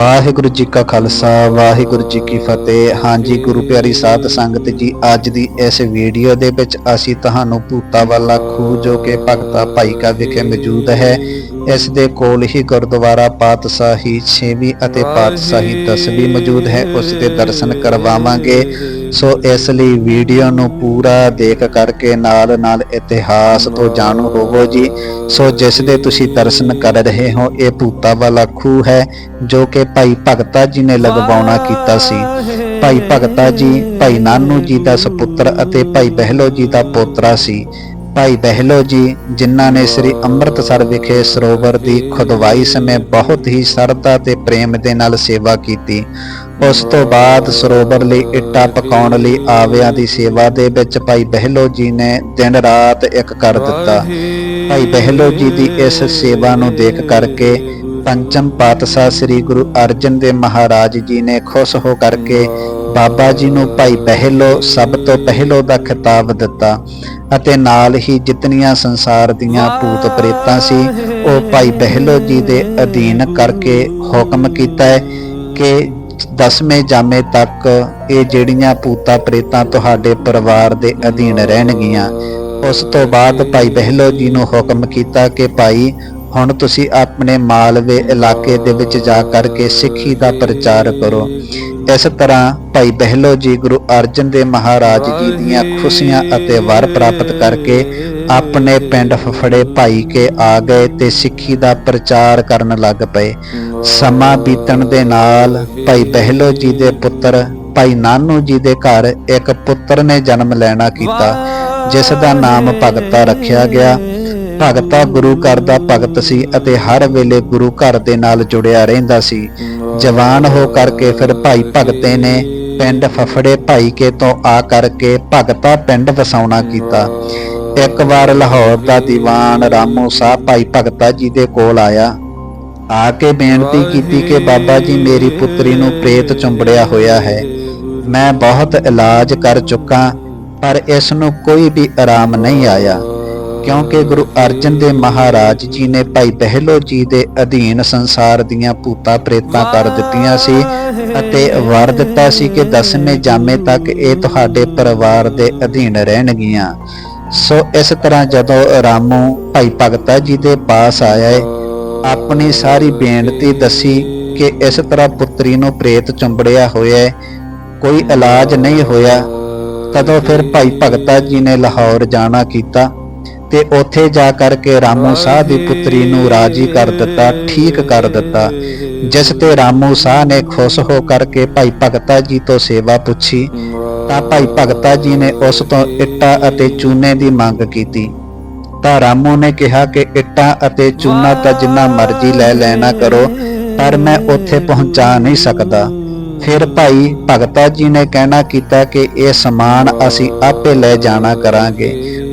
ਵਾਹਿਗੁਰੂ ਜੀ ਕਾ ਖਾਲਸਾ, ਵਾਹਿਗੁਰੂ ਜੀ ਕੀ ਫਤਿਹ। ਹਾਂਜੀ, ਗੁਰੂ ਪਿਆਰੀ ਸਾਧ ਸੰਗਤ ਜੀ, ਅੱਜ ਦੀ ਇਸ ਵੀਡੀਓ ਦੇ ਵਿੱਚ ਅਸੀਂ ਤੁਹਾਨੂੰ ਭੂਤਾ ਵਾਲਾ ਖੂਹ ਜੋ ਕਿ ਭਗਤਾ ਭਾਈ ਕਾ ਵਿਖੇ ਮੌਜੂਦ ਹੈ, ਇਸ ਦੇ ਕੋਲ ਹੀ ਗੁਰਦੁਆਰਾ ਪਾਤਸ਼ਾਹੀ 6ਵੀਂ ਅਤੇ ਪਾਤਸ਼ਾਹੀ 10ਵੀਂ ਮੌਜੂਦ ਹੈ, ਉਸ ਦੇ ਦਰਸ਼ਨ ਕਰਵਾਵਾਂਗੇ। ਸੋ ਇਸ ਲਈ ਵੀਡੀਓ ਨੂੰ ਪੂਰਾ ਦੇਖ ਕਰਕੇ ਨਾਲ ਨਾਲ ਇਤਿਹਾਸ ਤੋਂ ਜਾਣੂ ਹੋਵੋ ਜੀ। ਸੋ ਜਿਸ ਦੇ ਤੁਸੀਂ ਦਰਸ਼ਨ ਕਰ ਰਹੇ ਹੋ, ਇਹ ਭੂਤਾ ਵਾਲਾ ਖੂਹ ਹੈ, ਜੋ ਕਿ ਭਾਈ ਭਗਤਾ ਜੀ ਨੇ ਲਗਵਾਉਣਾ ਕੀਤਾ ਸੀ। ਭਾਈ ਭਗਤਾ ਜੀ, ਭਾਈ ਨਾਨੂ ਜੀ ਦਾ ਸੁਪੁੱਤਰ ਅਤੇ ਭਾਈ ਬਹਿਲੋ ਜੀ ਦਾ ਪੋਤਰਾ ਸੀ। ਭਾਈ ਬਹਿਲੋ ਜੀ, ਜਿਨ੍ਹਾਂ ਨੇ ਸ੍ਰੀ ਅੰਮ੍ਰਿਤਸਰ ਵਿਖੇ ਸਰੋਵਰ ਦੀ ਖੁਦਵਾਈ ਸਮੇਂ ਬਹੁਤ ਹੀ ਸਰਧਾ ਤੇ ਪ੍ਰੇਮ ਦੇ ਨਾਲ ਸੇਵਾ ਕੀਤੀ। ਉਸ ਤੋਂ ਬਾਅਦ ਸਰੋਵਰ ਲਈ ਇੱਟਾਂ ਪਕਾਉਣ ਲਈ ਆਵਿਆਂ ਦੀ ਸੇਵਾ ਦੇ ਵਿੱਚ ਭਾਈ ਬਹਿਲੋ ਜੀ ਨੇ ਦਿਨ ਰਾਤ ਇੱਕ ਕਰ ਦਿੱਤਾ। ਭਾਈ ਬਹਿਲੋ ਜੀ ਦੀ ਇਸ ਸੇਵਾ ਨੂੰ ਦੇਖ ਕਰਕੇ ਪੰਚਮ ਪਾਤਸ਼ਾਹ ਸ੍ਰੀ ਗੁਰੂ ਅਰਜਨ ਦੇਵ ਮਹਾਰਾਜ ਜੀ ਨੇ ਖੁਸ਼ ਹੋ ਕਰਕੇ ਬਾਬਾ ਜੀ ਨੂੰ ਭਾਈ ਬਹਿਲੋ ਸਭ ਤੋਂ ਪਹਿਲੋ ਦਾ ਖਿਤਾਬ ਦਿੱਤਾ ਅਤੇ ਨਾਲ ਹੀ ਜਿਤਨੀਆਂ ਸੰਸਾਰ ਦੀਆਂ ਭੂਤ ਪ੍ਰੇਤਾਂ ਸੀ, ਉਹ ਭਾਈ ਬਹਿਲੋ ਜੀ ਦੇ ਅਧੀਨ ਕਰਕੇ ਹੁਕਮ ਕੀਤਾ ਕਿ ਦਸਵੇਂ ਜਾਮੇ ਤੱਕ ਇਹ ਜਿਹੜੀਆਂ ਭੂਤਾ ਪ੍ਰੇਤਾਂ ਤੁਹਾਡੇ ਪਰਿਵਾਰ ਦੇ ਅਧੀਨ ਰਹਿਣਗੀਆਂ, ਉਸ ਤੋਂ ਬਾਅਦ ਭਾਈ ਬਹਿਲੋ ਜੀ ਨੂੰ ਹੁਕਮ ਕੀਤਾ ਕਿ ਭਾਈ, ਹੁਣ ਤੁਸੀਂ ਆਪਣੇ ਮਾਲਵੇ ਇਲਾਕੇ ਦੇ ਵਿੱਚ ਜਾ ਕਰਕੇ ਸਿੱਖੀ ਦਾ ਪ੍ਰਚਾਰ ਕਰੋ। ਇਸ ਤਰ੍ਹਾਂ ਭਾਈ ਬਹਿਲੋ ਜੀ ਗੁਰੂ ਅਰਜਨ ਦੇਵ ਮਹਾਰਾਜ ਜੀ ਦੀਆਂ ਖੁਸ਼ੀਆਂ ਅਤੇ ਵਰ ਪ੍ਰਾਪਤ ਕਰਕੇ ਆਪਣੇ ਪਿੰਡ ਫਫੜੇ ਭਾਈ ਕੇ ਆ ਗਏ ਤੇ ਸਿੱਖੀ ਦਾ ਪ੍ਰਚਾਰ ਕਰਨ ਲੱਗ ਪਏ। ਸਮਾਂ ਬੀਤਣ ਦੇ ਨਾਲ ਭਾਈ ਬਹਿਲੋ ਜੀ ਦੇ ਪੁੱਤਰ, ਭਾਈ ਨਾਨੂ ਜੀ ਦੇ ਘਰ ਇੱਕ ਪੁੱਤਰ ਨੇ ਜਨਮ ਲੈਣਾ ਕੀਤਾ, ਜਿਸ ਦਾ ਨਾਮ ਭਗਤਾ ਰੱਖਿਆ ਗਿਆ। ਭਗਤਾ ਗੁਰੂ ਘਰ ਦਾ ਭਗਤ ਸੀ ਅਤੇ ਹਰ ਵੇਲੇ ਗੁਰੂ ਘਰ ਦੇ ਨਾਲ ਜੁੜਿਆ ਰਹਿੰਦਾ ਸੀ। ਜਵਾਨ ਹੋ ਕਰਕੇ ਫਿਰ ਭਾਈ ਭਗਤੇ ਨੇ ਪਿੰਡ ਫਫੜੇ ਭਾਈ ਕੇ ਤੋਂ ਆ ਕਰਕੇ ਭਗਤਾ ਪਿੰਡ ਵਸਾਉਣਾ ਕੀਤਾ। ਇੱਕ ਵਾਰ ਲਾਹੌਰ ਦਾ ਦੀਵਾਨ ਰਾਮੂ ਸਾਹਿਬ ਭਾਈ ਭਗਤਾ ਜੀ ਦੇ ਕੋਲ ਆਇਆ। ਆ ਕੇ ਬੇਨਤੀ ਕੀਤੀ ਕਿ ਬਾਬਾ ਜੀ ਮੇਰੀ ਪੁੱਤਰੀ ਨੂੰ ਪ੍ਰੇਤ ਚੁੰਬੜਿਆ ਹੋਇਆ ਹੈ। ਮੈਂ ਬਹੁਤ ਇਲਾਜ ਕਰ ਚੁੱਕਾ, ਪਰ ਇਸ ਨੂੰ ਕੋਈ ਵੀ ਆਰਾਮ ਨਹੀਂ ਆਇਆ। ਕਿਉਂਕਿ ਗੁਰੂ ਅਰਜਨ ਦੇਵ ਮਹਾਰਾਜ ਜੀ ਨੇ ਭਾਈ ਬਹਿਲੋ ਜੀ ਦੇ ਅਧੀਨ ਸੰਸਾਰ ਦੀਆਂ ਭੂਤਾਂ ਪ੍ਰੇਤਾਂ ਕਰ ਦਿੱਤੀਆਂ ਸੀ ਅਤੇ ਵਰ ਦਿੱਤਾ ਸੀ ਕਿ ਦਸਵੇਂ ਜਾਮੇ ਤੱਕ ਇਹ ਤੁਹਾਡੇ ਪਰਿਵਾਰ ਦੇ ਅਧੀਨ ਰਹਿਣਗੀਆਂ। ਸੋ ਇਸ ਤਰ੍ਹਾਂ ਜਦੋਂ ਰਾਮੂ ਭਾਈ ਭਗਤਾ ਜੀ ਦੇ ਪਾਸ ਆਇਆ ਏ, ਆਪਣੀ ਸਾਰੀ ਬੇਨਤੀ ਦੱਸੀ ਕਿ ਇਸ ਤਰ੍ਹਾਂ ਪੁੱਤਰੀ ਨੂੰ ਪ੍ਰੇਤ ਚੁੰਬੜਿਆ ਹੋਇਆ ਹੈ ਕੋਈ ਇਲਾਜ ਨਹੀਂ ਹੋਇਆ। ਤਦੋਂ ਫਿਰ ਭਾਈ ਭਗਤਾ ਜੀ ਨੇ ਲਾਹੌਰ ਜਾਣਾ ਕੀਤਾ। ਤੇ ਉੱਥੇ ਜਾ ਕਰਕੇ ਰਾਮੂ ਸਾਹ ਦੀ ਪੁੱਤਰੀ ਨੂੰ ਰਾਜੀ ਕਰ ਦਿੱਤਾ, ਠੀਕ ਕਰ ਦਿੱਤਾ। ਜਿਸ ਤੇ ਰਾਮੂ ਸਾਹ ਨੇ ਖੁਸ਼ ਹੋ ਕਰਕੇ ਭਾਈ ਭਗਤਾ ਜੀ ਤੋਂ ਸੇਵਾ ਪੁੱਛੀ। ਤਾਂ ਭਾਈ ਭਗਤਾ ਜੀ ਨੇ ਉਸ ਤੋਂ ਇੱਟਾਂ ਅਤੇ ਚੂਨੇ ਦੀ ਮੰਗ ਕੀਤੀ। ਤਾਂ ਰਾਮੂ ਨੇ ਕਿਹਾ ਕਿ ਇੱਟਾਂ ਅਤੇ ਚੂਨਾ ਤਾਂ ਜਿੰਨਾ ਮਰਜ਼ੀ ਲੈ ਲੈਣਾ ਕਰੋ, ਪਰ ਮੈਂ ਉੱਥੇ ਪਹੁੰਚਾ ਨਹੀਂ ਸਕਦਾ। ਫਿਰ ਭਾਈ ਭਗਤਾ ਜੀ ਨੇ ਕਹਿਣਾ ਕੀਤਾ ਕਿ ਇਹ ਸਮਾਨ ਅਸੀਂ ਆਪੇ ਲੈ ਜਾਣਾ ਕਰਾਂਗੇ।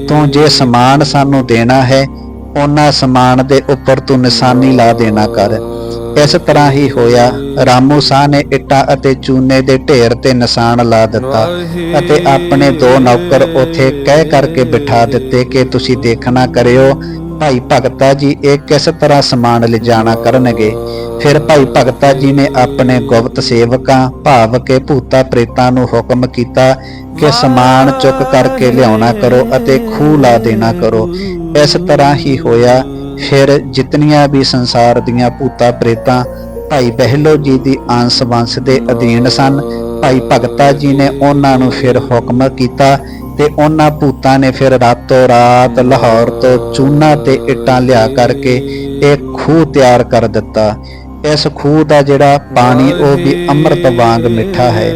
ਤੂੰ ਜੇ ਸਮਾਨ ਸਾਨੂੰ ਦੇਣਾ ਹੈ, ਉਹਨਾਂ ਸਮਾਨ ਦੇ ਉੱਪਰ ਤੂੰ ਨਿਸ਼ਾਨੀ ਲਾ ਦੇਣਾ ਕਰ। ਇਸ ਤਰ੍ਹਾਂ ਹੀ ਹੋਇਆ। ਰਾਮੂ ਸਾਹ ਨੇ ਇੱਟਾਂ ਅਤੇ ਚੂਨੇ ਦੇ ਢੇਰ ਤੇ ਨਿਸ਼ਾਨ ਲਾ ਦਿੱਤਾ ਅਤੇ ਆਪਣੇ ਦੋ ਨੌਕਰ ਉਥੇ ਕਹਿ ਕਰਕੇ ਬਿਠਾ ਦਿੱਤੇ ਕਿ ਤੁਸੀਂ ਦੇਖਣਾ ਕਰਿਓ ਭਾਈ ਭਗਤਾ ਜੀ, ਇਹ ਕਿਸ ਤਰ੍ਹਾਂ ਸਮਾਨ ਲਿਜਾਣਾ ਕਰਨਗੇ? ਫਿਰ ਭਾਈ ਭਗਤਾ ਜੀ ਨੇ ਆਪਣੇ ਗੁਪਤ ਸੇਵਕਾਂ, ਭਾਵ ਕੇ ਭੂਤਾ ਪ੍ਰੇਤਾਂ ਨੂੰ ਹੁਕਮ ਕੀਤਾ ਕਿ ਸਮਾਨ ਚੁੱਕ ਕਰਕੇ ਲਿਆਉਣਾ ਕਰੋ ਅਤੇ ਖੂਹ ਲਾ ਦੇਣਾ ਕਰੋ। ਇਸ ਤਰ੍ਹਾਂ ਹੀ ਹੋਇਆ। ਫਿਰ ਜਿਤਨੀਆਂ ਵੀ ਸੰਸਾਰ ਦੀਆਂ ਭੂਤਾ ਪ੍ਰੇਤਾਂ ਭਾਈ ਬਹਿਲੋ ਜੀ ਦੀ ਅੰਸ਼ ਵੰਸ਼ ਦੇ ਅਧੀਨ ਸਨ, ਭਾਈ ਭਗਤਾ ਜੀ ਨੇ ਉਹਨਾਂ ਨੂੰ ਫਿਰ ਹੁਕਮ ਕੀਤਾ ਤੇ ਉਹਨਾਂ ਭੂਤਾਂ ਨੇ ਫਿਰ ਰਾਤੋਂ ਰਾਤ ਲਾਹੌਰ ਤੋਂ ਚੂਨਾ ਤੇ ਇੱਟਾਂ ਲਿਆ ਕਰਕੇ ਇੱਕ ਖੂਹ ਤਿਆਰ ਕਰ ਦਿੱਤਾ। ਇਸ ਖੂਹ ਦਾ ਜਿਹੜਾ ਪਾਣੀ, ਉਹ ਵੀ ਅੰਮ੍ਰਿਤ ਵਾਂਗ ਮਿੱਠਾ ਹੈ।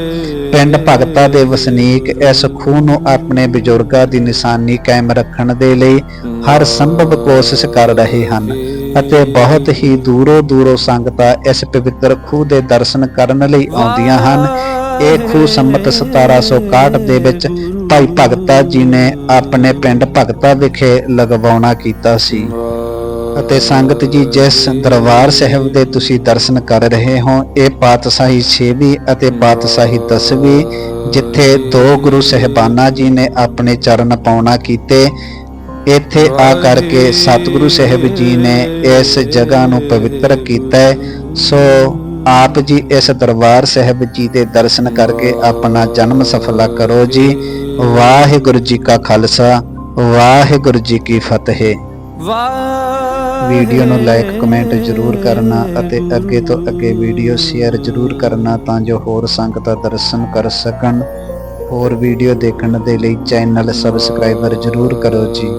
ਪਿੰਡ ਭਗਤਾ ਦੇ ਵਸਨੀਕ ਇਸ ਖੂਹ ਨੂੰ ਆਪਣੇ ਬਜ਼ੁਰਗਾਂ ਦੀ ਨਿਸ਼ਾਨੀ ਕਾਇਮ ਰੱਖਣ ਦੇ ਲਈ ਹਰ ਸੰਭਵ ਕੋਸ਼ਿਸ਼ ਕਰ ਰਹੇ ਹਨ ਅਤੇ ਬਹੁਤ ਹੀ ਦੂਰੋਂ ਦੂਰੋਂ ਸੰਗਤਾਂ ਇਸ ਪਵਿੱਤਰ ਖੂਹ ਦੇ ਦਰਸ਼ਨ ਕਰਨ ਲਈ ਆਉਂਦੀਆਂ ਹਨ। ਇਹ ਖੂਹ ਸੰਮਤ 1761 ਦੇ ਵਿੱਚ ਭਾਈ ਭਗਤਾ ਜੀ ਨੇ ਆਪਣੇ ਪਿੰਡ ਭਗਤਾ ਵਿਖੇ ਲਗਵਾਉਣਾ ਕੀਤਾ ਸੀ। ਅਤੇ ਸੰਗਤ ਜੀ, ਜਿਸ ਦਰਬਾਰ ਸਾਹਿਬ ਦੇ ਤੁਸੀਂ ਦਰਸ਼ਨ ਕਰ ਰਹੇ ਹੋ, ਇਹ ਪਾਤਸ਼ਾਹੀ 6ਵੀਂ ਅਤੇ ਪਾਤਸ਼ਾਹੀ 10ਵੀਂ ਜਿੱਥੇ ਦੋ ਗੁਰੂ ਸਹਿਬਾਨਾ ਜੀ ਨੇ ਆਪਣੇ ਚਰਨ ਪਾਉਣਾ ਕੀਤੇ, ਇੱਥੇ ਆ ਕਰਕੇ ਸਤਿਗੁਰੂ ਸਾਹਿਬ ਜੀ ਨੇ ਇਸ ਜਗ੍ਹਾ ਨੂੰ ਪਵਿੱਤਰ ਕੀਤਾ ਸੋ ਆਪ ਜੀ ਇਸ ਦਰਬਾਰ ਸਾਹਿਬ ਜੀ ਦੇ ਦਰਸ਼ਨ ਕਰਕੇ ਆਪਣਾ ਜਨਮ ਸਫਲਾ ਕਰੋ ਜੀ। ਵਾਹਿਗੁਰੂ ਜੀ ਕਾ ਖਾਲਸਾ, ਵਾਹਿਗੁਰੂ ਜੀ ਕੀ ਫਤਿਹ। ਵੀਡੀਓ ਨੂੰ ਲਾਈਕ, ਕਮੈਂਟ ਜ਼ਰੂਰ ਕਰਨਾ ਅਤੇ ਅੱਗੇ ਤੋਂ ਅੱਗੇ ਵੀਡੀਓ ਸ਼ੇਅਰ ਜ਼ਰੂਰ ਕਰਨਾ ਤਾਂ ਜੋ ਹੋਰ ਸੰਗਤਾਂ ਦਰਸ਼ਨ ਕਰ ਸਕਣ। ਹੋਰ ਵੀਡੀਓ ਦੇਖਣ ਦੇ ਲਈ ਚੈਨਲ ਸਬਸਕ੍ਰਾਈਬਰ ਜ਼ਰੂਰ ਕਰੋ ਜੀ।